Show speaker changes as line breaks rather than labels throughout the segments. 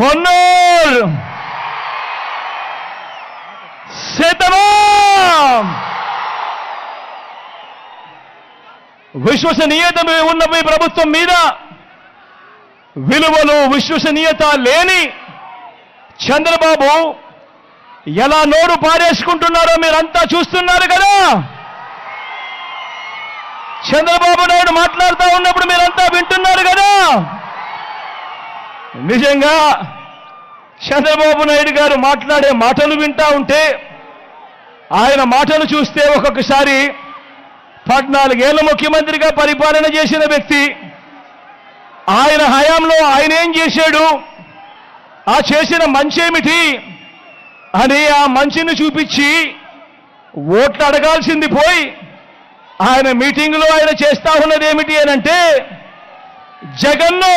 పొన్నూరు సీతమా విశ్వసనీయత ఉన్న మీ ప్రభుత్వం మీద విలువలు విశ్వసనీయత లేని చంద్రబాబు ఎలా నోరు పారేసుకుంటున్నారో మీరంతా చూస్తున్నారు కదా. చంద్రబాబు నాయుడు మాట్లాడుతూ ఉన్నప్పుడు మీరంతా వింటున్నారు కదా. నిజంగా చంద్రబాబు నాయుడు గారు మాట్లాడే మాటలు వింటా ఉంటే ఆయన మాటలు చూస్తే ఒక్కొక్కసారి పద్నాలుగేళ్ళ ముఖ్యమంత్రిగా పరిపాలన చేసిన వ్యక్తి ఆయన హయాంలో ఆయన ఏం చేశాడు? ఆ చేసిన మంచేమిటి? అని ఆ మంచిని చూపించి ఓట్లు అడగాల్సింది పోయి ఆయన మీటింగ్లో ఆయన చేస్తా ఉన్నది ఏమిటి అని అంటే జగన్ను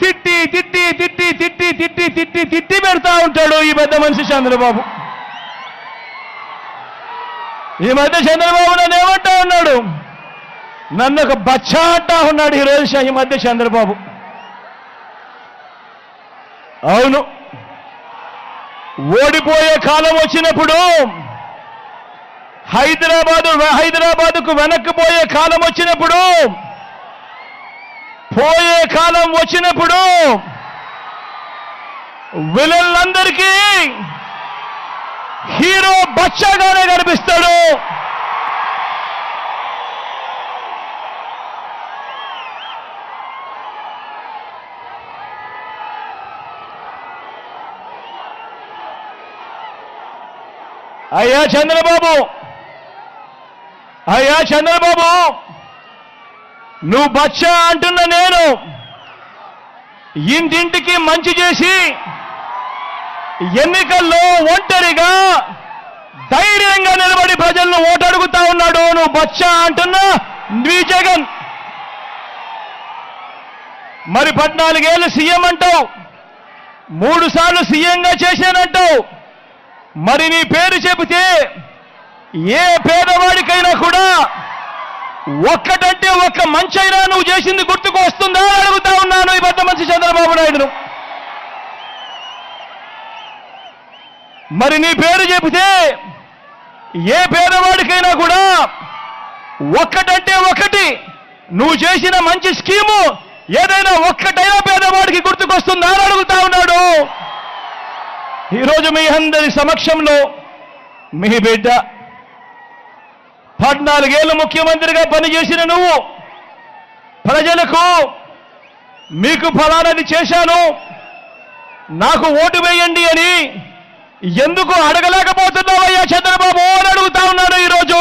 తిట్టి తిట్టి తిట్టి తిట్టి తిట్టి తిట్టి తిట్టి పెడతా ఉంటాడు ఈ పెద్ద మనిషి చంద్రబాబు. ఈ మధ్య చంద్రబాబు నన్ను ఏమంటా ఉన్నాడు? నన్ను ఒక బచ్చా అంటా ఉన్నాడు ఈరోజు ఈ మధ్య చంద్రబాబు. అవును. ఓడిపోయే కాలం వచ్చినప్పుడు హైదరాబాదు హైదరాబాదుకు వెనక్కిపోయే కాలం వచ్చినప్పుడు పోయే కాలం వచ్చినప్పుడు విలన్లందరికీ హీరో బచ్చాగానే కనిపిస్తాడు. అయ్యా చంద్రబాబు! అయ్యా చంద్రబాబు! నువ్వు బచ్చా అంటున్న నేను ఇంటింటికి మంచి చేసి ఎన్నికల్లో ఒంటరిగా ధైర్యంగా నిలబడి ప్రజలను ఓటడుగుతా ఉన్నాడు. నువ్వు బచ్చా అంటున్నా నీ జగన్. మరి పద్నాలుగేళ్ళు సీఎం అంటావు. మూడు సార్లు సీఎంగా చేశానంటావు. మరి నీ పేరు చెబితే ఏ పేదవాడికైనా కూడా ఒక్కటంటే ఒక్క మంచైనా నువ్వు చేసింది గుర్తుకు వస్తుందా? అడుగుతా ఉన్నాను ఈ పెద్ద మనిషి చంద్రబాబు నాయుడును. మరి నీ పేరు చెబితే ఏ పేదవాడికైనా కూడా ఒక్కటంటే ఒకటి నువ్వు చేసిన మంచి స్కీము ఏదైనా ఒక్కటైనా పేదవాడికి గుర్తుకొస్తుందా అని అడుగుతా ఉన్నాడు. ఈరోజు మీ అందరి సమక్షంలో మీ బిడ్డ పద్నాలుగేళ్ళు ముఖ్యమంత్రిగా పనిచేసిన నువ్వు ప్రజలకు మీకు ఫలానది చేశాను. నాకు ఓటు వేయండి అని ఎందుకు అడగలేకపోతున్నావయ్యా చంద్రబాబు అని అడుగుతా ఉన్నాను ఈరోజు.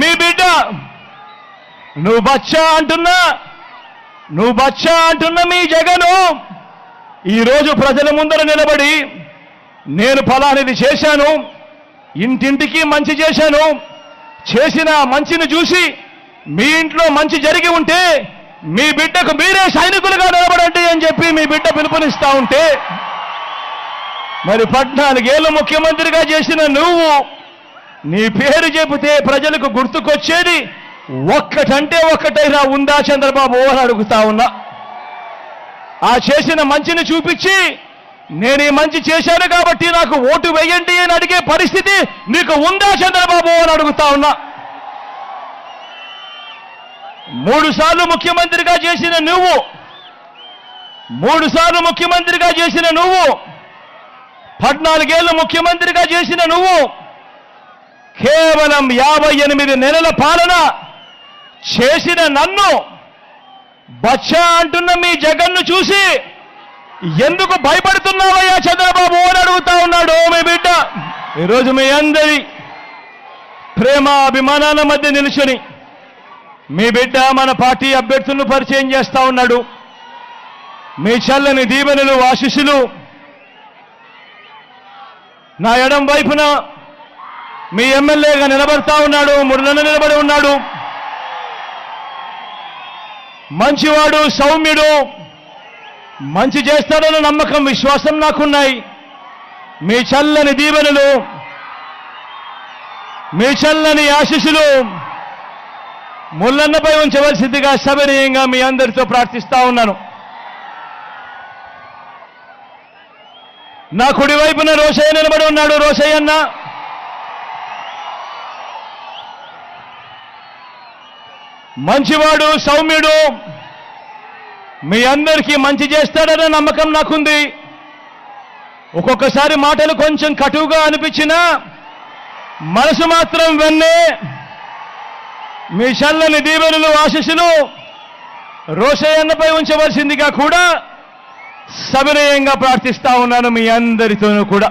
మీ బిడ్డ నువ్వు బచ్చా అంటున్నా నువ్వు బచ్చా అంటున్న మీ జగను ఈరోజు ప్రజల ముందర నిలబడి నేను ఫలానిది చేశాను ఇంటింటికి మంచి చేశాను. చేసిన మంచిని చూసి మీ ఇంట్లో మంచి జరిగి ఉంటే మీ బిడ్డకు మీరే సైనికులుగా నిలబడండి అని చెప్పి మీ బిడ్డ పిలుపునిస్తా ఉంటే మరి పద్నాలుగేళ్ళు ముఖ్యమంత్రిగా చేసిన నువ్వు నీ పేరు చెబితే ప్రజలకు గుర్తుకొచ్చేది ఒక్కటంటే ఒక్కటైనా ఉందా చంద్రబాబు అని అడుగుతా ఉన్నా. ఆ చేసిన మంచిని చూపించి నేను ఈ మంచి చేశాను కాబట్టి నాకు ఓటు వేయండి అని అడిగే పరిస్థితి నీకు ఉందా చంద్రబాబు అని అడుగుతా ఉన్నా. మూడు సార్లు ముఖ్యమంత్రిగా చేసిన నువ్వు మూడు సార్లు ముఖ్యమంత్రిగా చేసిన నువ్వు పద్నాలుగేళ్ళు ముఖ్యమంత్రిగా చేసిన నువ్వు కేవలం యాభై ఎనిమిది నెలల పాలన చేసిన నన్ను బచ్చా అంటున్న మీ జగన్ను చూసి ఎందుకు భయపడుతున్నావయ్యా చంద్రబాబు అని అడుగుతా ఉన్నాడు మీ బిడ్డ. ఈరోజు మీ అందరి ప్రేమ అభిమానాల మధ్య నిలుచుని మీ బిడ్డ మన పార్టీ అభ్యర్థులను పరిచయం చేస్తా ఉన్నాడు. మీ చల్లని దీవెనలు ఆశీస్సులు నా ఎడం వైపున మీ ఎమ్మెల్యేగా నిలబడతా ఉన్నాడు మురళన నిలబడి ఉన్నాడు. మంచివాడు సౌమ్యుడు మంచి చేస్తాడన్న నమ్మకం విశ్వాసం నాకున్నాయి. మీ చల్లని దీవెనలు మీ చల్లని ఆశీస్సులు ముల్లన్నపై ఉంచవలసిందిగా సవినీయంగా మీ అందరితో ప్రార్థిస్తా ఉన్నాను. నా కుడివైపున రోషయ్య నిలబడి ఉన్నాడు. రోషయ్యన్న మంచివాడు సౌమ్యుడు మీ అందరికీ మంచి చేస్తాడనే నమ్మకం నాకుంది. ఒక్కొక్కసారి మాటలు కొంచెం కటువుగా అనిపించినా మనసు మాత్రం వెన్నే. మీ చల్లని దీవెనలు ఆశీస్సులు రోషయ్యన్నపై ఉంచవలసిందిగా కూడా సవినయంగా ప్రార్థిస్తా ఉన్నాను మీ అందరితోనూ కూడా.